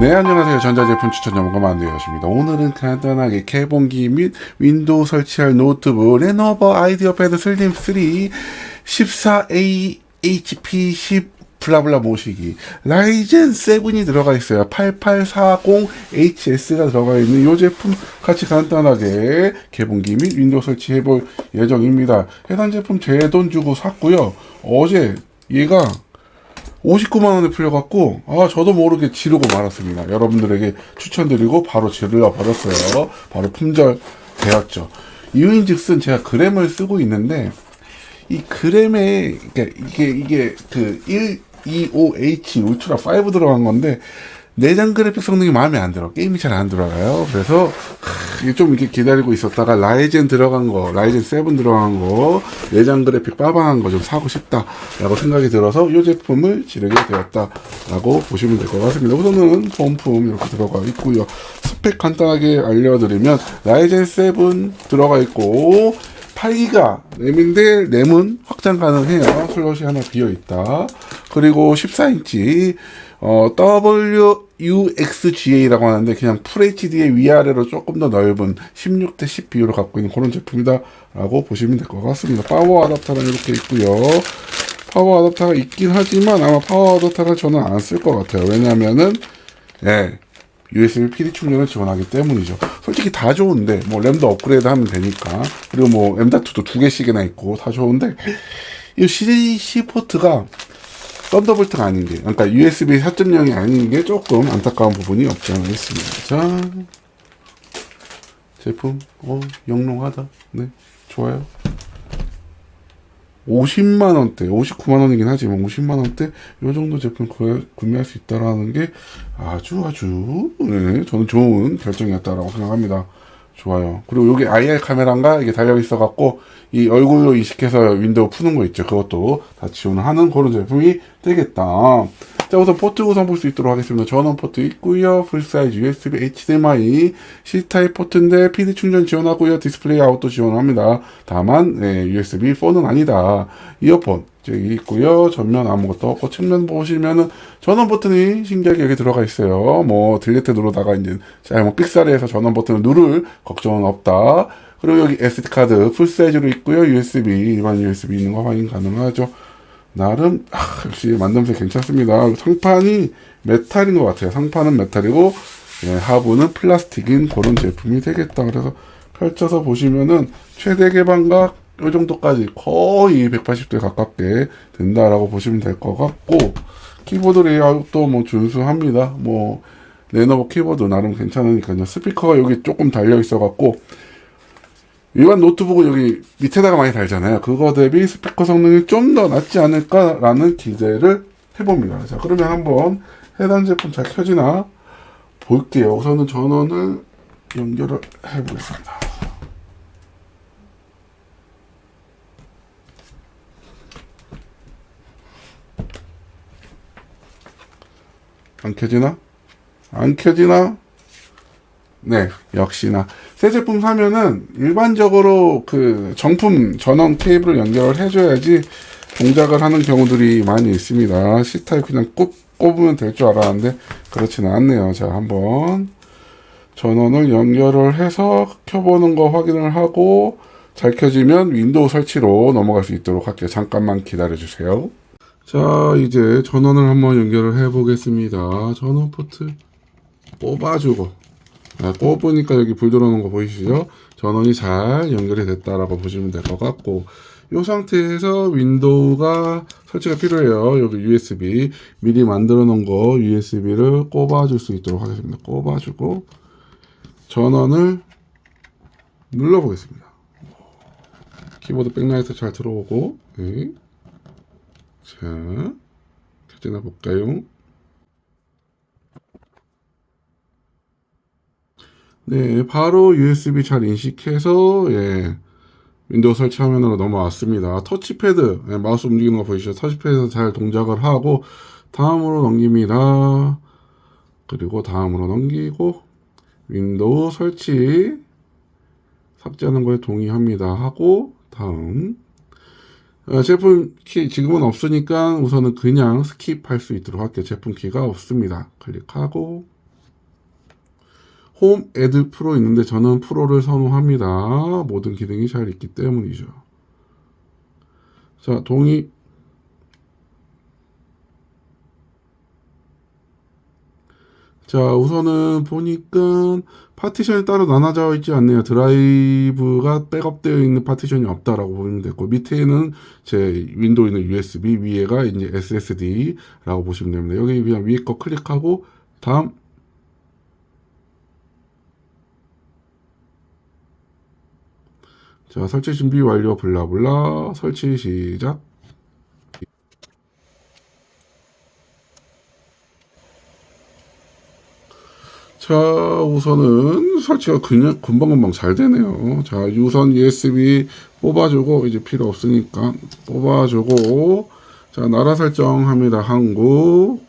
네, 안녕하세요. 전자제품 추천 전문가 만두였습니다. 오늘은 간단하게 개봉기 및 윈도우 설치할 노트북 레노버 아이디어 패드 슬림 3 14A HP 10 블라블라 모시기 라이젠 7이 들어가 있어요. 8840HS가 들어가 있는 이 제품 같이 간단하게 개봉기 및 윈도우 설치해 볼 예정입니다. 해당 제품 제 돈 주고 샀고요. 어제 얘가 59만 원에 풀려갖고 아 저도 모르게 지르고 말았습니다. 여러분들에게 추천드리고 바로 지르러 버렸어요. 바로 품절 되었죠. 이유인 즉슨 제가 그램을 쓰고 있는데 이 그램에 그러니까 이게 이게 그 125H 울트라 5 들어간 건데 내장 그래픽 성능이 마음에 안 들어. 게임이 잘 안 들어가요. 그래서 좀 이렇게 기다리고 있었다가 라이젠 들어간 거, 라이젠 7 들어간 거, 내장 그래픽 빠방한 거 좀 사고 싶다라고 생각이 들어서 이 제품을 지르게 되었다라고 보시면 될 것 같습니다. 우선은 본품 이렇게 들어가 있고요. 스펙 간단하게 알려드리면 라이젠 7 들어가 있고 8기가 램인데 램은 확장 가능해요. 슬롯이 하나 비어 있다. 그리고 14인치 어, WUXGA라고 하는데 그냥 FHD의 위아래로 조금 더 넓은 16대 10 비율을 갖고 있는 그런 제품이다라고 보시면 될 것 같습니다. 파워 아답터는 이렇게 있고요. 파워 아답터가 있긴 하지만 아마 파워 아답터를 저는 안 쓸 것 같아요. 왜냐면은 예. USB PD 충전을 지원하기 때문이죠. 솔직히 다 좋은데 뭐 램도 업그레이드 하면 되니까 그리고 뭐 M.2도 두 개씩이나 있고 다 좋은데 이 CC 포트가 썬더볼트가 아닌 게 그러니까 USB 4.0이 아닌 게 조금 안타까운 부분이 없지 않아 있습니다. 자 제품 어 영롱하다. 네 좋아요. 50만 원대, 59만 원이긴 하지만 50만 원대 이 정도 제품 구매할 수 있다라는 게 아주 아주 네, 저는 좋은 결정이었다라고 생각합니다. 좋아요. 그리고 여기 IR 카메라인가 이게 달려 있어 갖고 이 얼굴로 이식해서 윈도우 푸는 거 있죠. 그것도 다 지원을 하는 그런 제품이 되겠다. 자, 우선 포트 우선 볼 수 있도록 하겠습니다. 전원 포트 있고요. 풀사이즈 USB HDMI C타입 포트인데 PD 충전 지원하고요. 디스플레이 아웃도 지원합니다. 다만 네, USB 4는 아니다. 이어폰 저기 있고요. 전면 아무것도 없고 측면 보시면은 전원 버튼이 신기하게 여기 들어가 있어요. 뭐 딜리트 누르다가 이제 잘못 삑사리해서 전원 버튼을 누를 걱정은 없다. 그리고 여기 SD 카드 풀 사이즈로 있고요. USB 일반 USB 있는 거 확인 가능하죠. 나름 아, 역시 만듦새 괜찮습니다. 상판이 메탈인 것 같아요. 상판은 메탈이고 예, 하부는 플라스틱인 그런 제품이 되겠다. 그래서 펼쳐서 보시면은 최대 개방각 이 정도까지 거의 180도 가깝게 된다라고 보시면 될 것 같고 키보드 레이아웃도 뭐 준수합니다. 뭐 레노버 키보드 나름 괜찮으니까요. 스피커가 여기 조금 달려 있어 갖고 일반 노트북은 여기 밑에다가 많이 달잖아요. 그거 대비 스피커 성능이 좀 더 낫지 않을까라는 기대를 해봅니다. 자, 그러면 한번 해당 제품 잘 켜지나 볼게요. 우선은 전원을 연결을 해보겠습니다. 안 켜지나? 안 켜지나? 네, 역시나. 새 제품 사면은 일반적으로 그 정품 전원 케이블을 연결을 해줘야지 동작을 하는 경우들이 많이 있습니다. C타입 그냥 꼽, 꼽으면 될 줄 알았는데 그렇지는 않네요. 자, 한번 전원을 연결을 해서 켜보는 거 확인을 하고 잘 켜지면 윈도우 설치로 넘어갈 수 있도록 할게요. 잠깐만 기다려 주세요. 자, 이제 전원을 한번 연결을 해 보겠습니다. 전원 포트 뽑아주고 아, 꼽으니까 여기 불 들어오는 거 보이시죠? 전원이 잘 연결이 됐다라고 보시면 될 것 같고 이 상태에서 윈도우가 설치가 필요해요. 여기 USB 미리 만들어 놓은 거 USB를 꼽아 줄 수 있도록 하겠습니다. 꼽아 주고 전원을 눌러 보겠습니다. 키보드 백라이트 잘 들어오고 네. 자 켜지나 볼까요? 네, 바로 USB 잘 인식해서 예, 윈도우 설치 화면으로 넘어왔습니다. 터치패드, 예, 마우스 움직이는 거 보이시죠? 터치패드 잘 동작을 하고 다음으로 넘깁니다. 그리고 다음으로 넘기고 윈도우 설치 삭제하는 거에 동의합니다. 하고 다음 어, 어, 제품 키 지금은 없으니까 우선은 그냥 스킵할 수 있도록 할게요. 제품 키가 없습니다. 클릭하고 홈 애드 프로 있는데 저는 프로를 선호합니다. 모든 기능이 잘 있기 때문이죠. 자, 동의 자, 우선은 보니까 파티션이 따로 나눠져 있지 않네요. 드라이브가 백업되어 있는 파티션이 없다라고 보시면 되고 밑에는 제 윈도우는 USB, 위에가 이제 SSD라고 보시면 됩니다. 여기 그냥 위에 거 클릭하고 다음 자, 설치 준비 완료 블라블라 설치 시작. 자, 우선은 설치가 그냥 금방금방 잘 되네요. 자, 유선 USB 뽑아주고, 이제 필요 없으니까 뽑아주고, 자, 나라 설정합니다. 한국.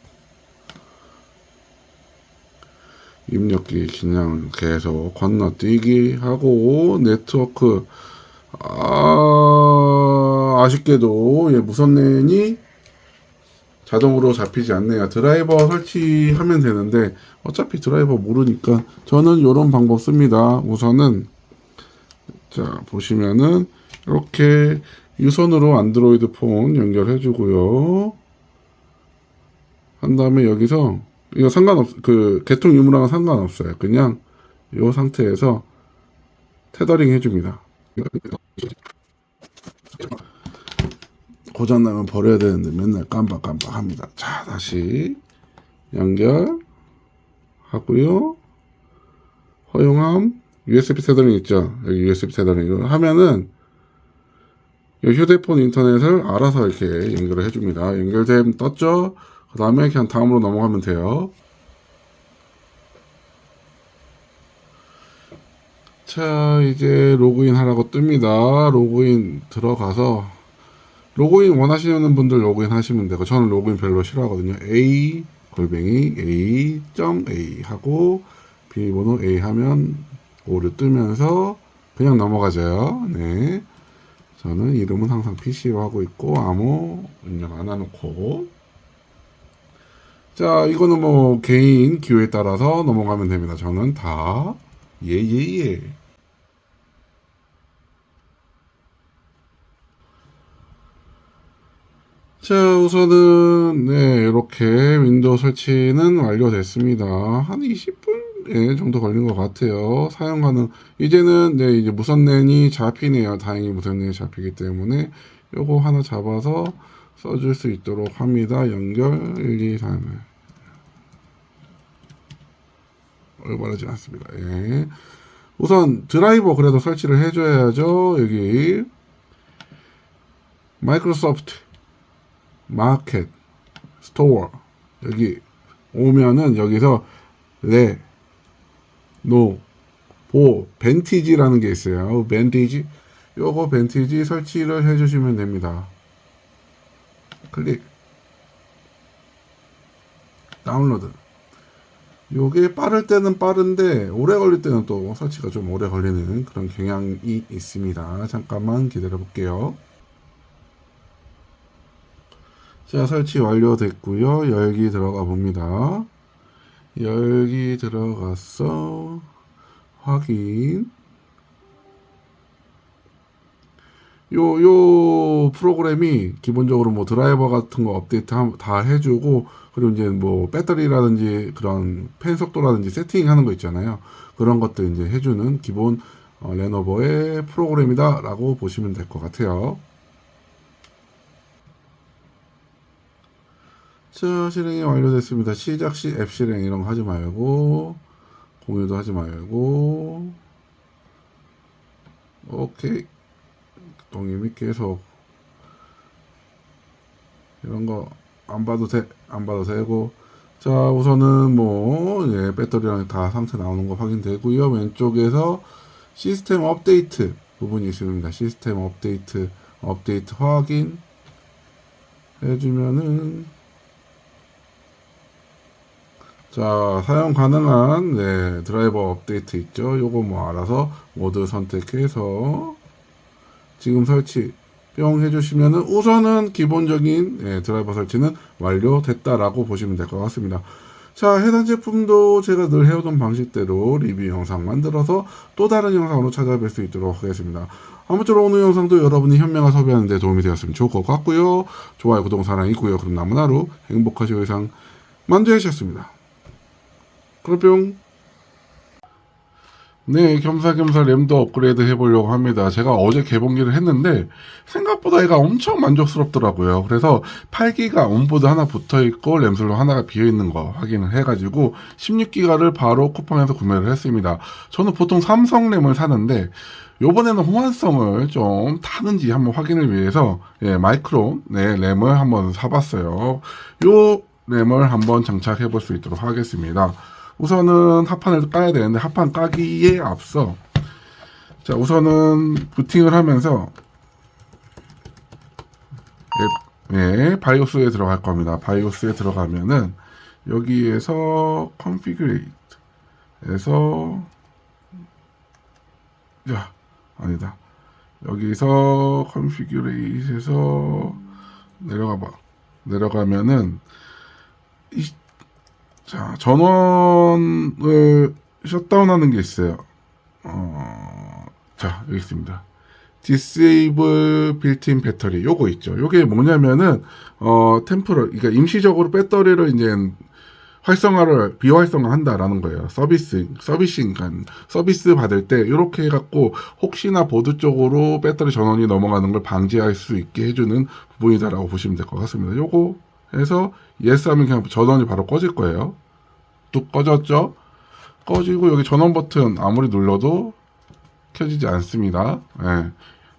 입력기 그냥 계속 건너뛰기 하고, 네트워크, 아, 아쉽게도, 예, 무선랜이 자동으로 잡히지 않네요. 드라이버 설치하면 되는데 어차피 드라이버 모르니까 저는 이런 방법 씁니다. 우선은 자 보시면은 이렇게 유선으로 안드로이드 폰 연결해 주고요. 한 다음에 여기서 이거 상관없 그 개통 유무랑은 상관없어요. 그냥 이 상태에서 테더링 해줍니다. 고장나면 버려야 되는데 맨날 깜빡깜빡 합니다. 자, 다시 연결 하고요. 허용함 USB 테더링 있죠? 여기 USB 테더링 이거 하면은 이 휴대폰 인터넷을 알아서 이렇게 연결을 해줍니다. 연결됨 떴죠? 그 다음에 그냥 다음으로 넘어가면 돼요. 자, 이제 로그인 하라고 뜹니다. 로그인 들어가서 로그인 원하시는 분들 로그인 하시면 되고 저는 로그인 별로 싫어하거든요. A 골뱅이 A.A 하고 비밀번호 A 하면 오류 뜨면서 그냥 넘어가져요. 네. 저는 이름은 항상 PC로 하고 있고 암호 입력 안 해놓고 자 이거는 뭐 개인 기호에 따라서 넘어가면 됩니다. 저는 다 예예예. 자, 우선은, 네, 이렇게 윈도우 설치는 완료됐습니다. 한 20분 예, 정도 걸린 것 같아요. 사용 가능, 이제는, 네, 이제 무선랜이 잡히네요. 다행히 무선랜이 잡히기 때문에, 요거 하나 잡아서 써줄 수 있도록 합니다. 연결 1, 2, 3. 얼마나지 않습니다. 예. 우선 드라이버 그래도 설치를 해줘야죠. 여기, 마이크로소프트. 마켓, 스토어 여기 오면은 여기서 레, 노, 보, 벤티지라는 게 있어요. 벤티지 요거 벤티지 설치를 해주시면 됩니다. 클릭 다운로드 요게 빠를 때는 빠른데 오래 걸릴 때는 또 설치가 좀 오래 걸리는 그런 경향이 있습니다. 잠깐만 기다려 볼게요. 자, 설치 완료됐고요. 열기 들어가 봅니다. 열기 들어갔어. 확인. 요, 요 프로그램이 기본적으로 뭐 드라이버 같은 거 업데이트 함- 다 해주고, 그리고 이제 뭐 배터리라든지 그런 팬 속도라든지 세팅 하는 거 있잖아요. 그런 것들 이제 해주는 기본 어, 레노버의 프로그램이다라고 보시면 될 것 같아요. 자, 실행이 완료됐습니다. 시작 시 앱 실행 이런 거 하지 말고, 공유도 하지 말고, 오케이. 동의 및 계속. 이런 거 안 봐도 돼, 안 봐도 되고. 자, 우선은 뭐, 예, 배터리랑 다 상태 나오는 거 확인되고요. 왼쪽에서 시스템 업데이트 부분이 있습니다. 시스템 업데이트, 업데이트 확인 해주면은, 자, 사용 가능한 네, 드라이버 업데이트 있죠. 요거 뭐 알아서 모드 선택해서 지금 설치 뿅 해주시면은 우선은 기본적인 예, 드라이버 설치는 완료됐다라고 보시면 될 것 같습니다. 자, 해당 제품도 제가 늘 해오던 방식대로 리뷰 영상 만들어서 또 다른 영상으로 찾아뵐 수 있도록 하겠습니다. 아무쪼록 오늘 영상도 여러분이 현명한 소비하는 데 도움이 되었으면 좋을 것 같고요. 좋아요, 구독, 사랑 있고요. 그럼 남은 하루 행복하시고 이상 만두해주셨습니다. 그럼 뿅. 네, 겸사겸사 램도 업그레이드 해보려고 합니다. 제가 어제 개봉기를 했는데 생각보다 얘가 엄청 만족스럽더라고요. 그래서 8기가 온보드 하나 붙어있고 램슬로 하나가 비어있는 거 확인을 해가지고 16기가를 바로 쿠팡에서 구매를 했습니다. 저는 보통 삼성 램을 사는데 요번에는 호환성을 좀 타는지 한번 확인을 위해서 예, 마이크론 네, 램을 한번 사봤어요. 요 램을 한번 장착해 볼 수 있도록 하겠습니다. 우선은 합판을 까야 되는데 합판 까기에 앞서 자 우선은 부팅을 하면서 예, 예, 바이오스에 들어갈 겁니다. 바이오스에 들어가면은 여기에서 configure에서 야 아니다 여기서 configure에서 내려가 봐 내려가면은 이, 자 전원을 셧다운하는 게 있어요. 어, 자 여기 있습니다. disable built-in 배터리 요거 있죠. 요게 뭐냐면은 어 템프럴 그러니까 임시적으로 배터리를 이제 활성화를 비활성화한다라는 거예요. 서비스 서비싱 그러니까 서비스 받을 때 이렇게 해갖고 혹시나 보드 쪽으로 배터리 전원이 넘어가는 걸 방지할 수 있게 해주는 부분이다라고 보시면 될 것 같습니다. 요거 해서 yes 하면 그냥 전원이 바로 꺼질 거예요. 뚝 꺼졌죠? 꺼지고 여기 전원 버튼 아무리 눌러도 켜지지 않습니다. 예.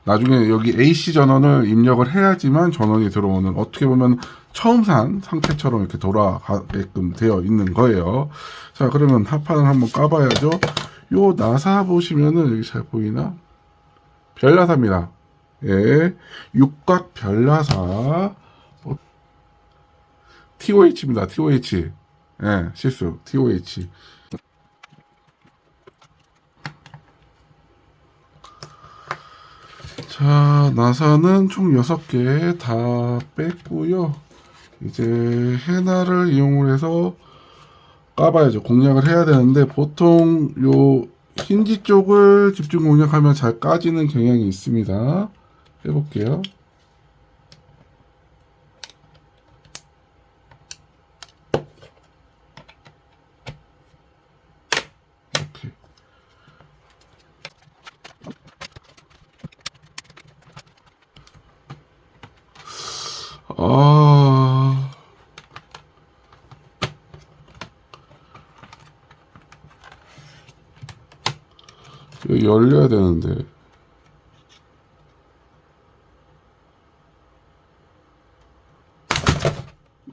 나중에 여기 AC 전원을 입력을 해야지만 전원이 들어오는 어떻게 보면 처음 산 상태처럼 이렇게 돌아가게끔 되어 있는 거예요. 자, 그러면 합판을 한번 까봐야죠. 요 나사 보시면은 여기 잘 보이나? 별나사입니다. 예. 육각 별나사. 어, TOH입니다. TOH. 예, 실수. TOH. 자, 나사는 총 6개 다 뺐고요. 이제 헤나를 이용을 해서 까봐야죠. 공략을 해야 되는데 보통 요 힌지 쪽을 집중 공략하면 잘 까지는 경향이 있습니다. 해볼게요. 열려야 되는데.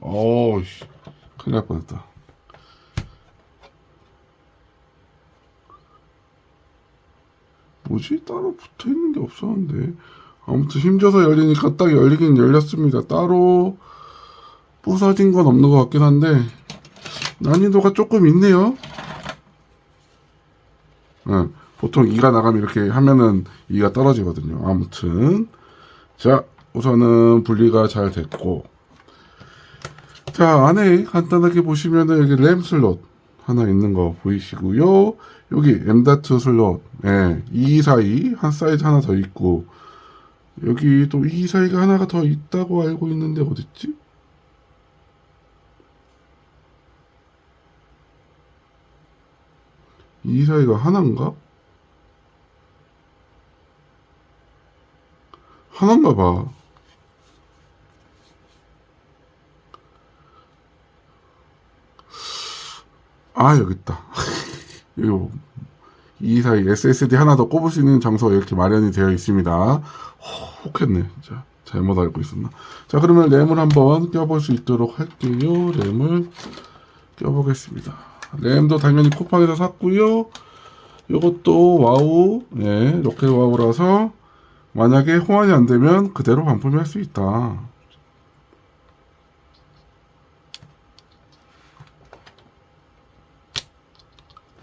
어우씨. 큰일 날 뻔했다. 뭐지? 따로 붙어 있는 게 없었는데. 아무튼 힘줘서 열리니까 딱 열리긴 열렸습니다. 따로 부서진 건 없는 것 같긴 한데 난이도가 조금 있네요. 예, 보통 2가 나가면 이렇게 하면은 2가 떨어지거든요. 아무튼 자 우선은 분리가 잘 됐고 자 안에 간단하게 보시면은 여기 램 슬롯 하나 있는 거 보이시고요. 여기 M.2 슬롯 예, 242 한 사이즈 하나 더 있고 여기 또이 사이가 하나가 더 있다고 알고 있는데 어딨지? 이 사이가 하나인가? 하나인가 봐. 아, 여기 있다. 이거 이 사이 SSD 하나 더 꼽을 수 있는 장소가 이렇게 마련이 되어 있습니다. 혹했네. 진짜 잘못 알고 있었나. 자, 그러면 램을 한번 껴볼 수 있도록 할게요. 램을 껴보겠습니다. 램도 당연히 쿠팡에서 샀고요. 이것도 와우, 네, 로켓 와우라서 만약에 호환이 안 되면 그대로 반품할 수 있다.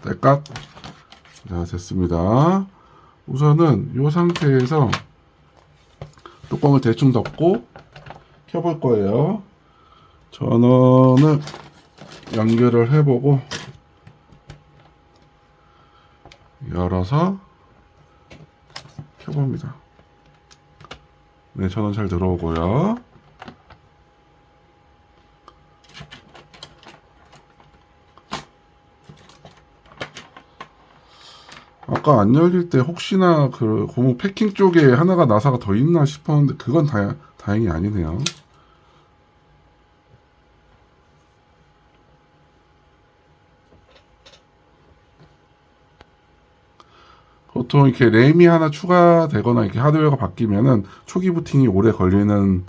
딸깍. 자, 됐습니다. 우선은 이 상태에서 뚜껑을 대충 덮고 켜볼 거예요. 전원을 연결을 해보고 열어서 켜봅니다. 네, 전원 잘 들어오고요. 아까 안 열릴 때 혹시나 그 고무 패킹 쪽에 하나가 나사가 더 있나 싶었는데 그건 다, 다행히 아니네요. 보통 이렇게 램이 하나 추가되거나 이렇게 하드웨어가 바뀌면은 초기 부팅이 오래 걸리는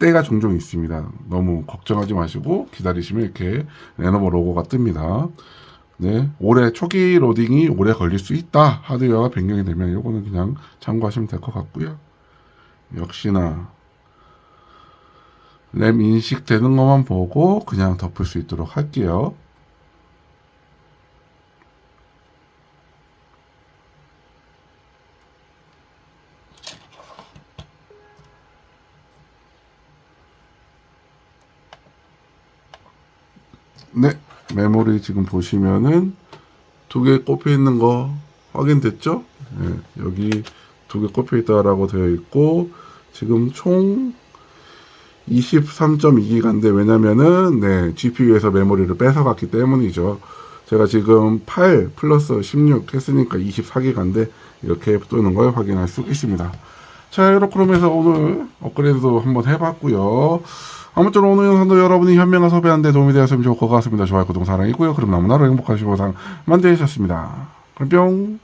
때가 종종 있습니다. 너무 걱정하지 마시고 기다리시면 이렇게 레노버 로고가 뜹니다. 네, 올해 초기 로딩이 오래 걸릴 수 있다. 하드웨어가 변경이 되면 이거는 그냥 참고하시면 될 것 같고요. 역시나 램 인식되는 것만 보고 그냥 덮을 수 있도록 할게요. 네, 메모리 지금 보시면은 두 개 꼽혀 있는 거 확인됐죠? 네, 여기 두 개 꼽혀 있다라고 되어 있고 지금 총 23.2기가인데 왜냐면은 네, GPU에서 메모리를 뺏어갔기 때문이죠. 제가 지금 8 플러스 16 했으니까 24기가인데 이렇게 뜨는 걸 확인할 수 있습니다. 자, 이렇게 그러면서 오늘 업그레이드도 한번 해봤고요. 아무쪼록 오늘 영상도 여러분이 현명한 소비하는데 도움이 되었으면 좋을 것 같습니다. 좋아요, 구독, 사랑이고요. 그럼 너무나도 행복하시고 상 만드셨습니다. 그럼 뿅!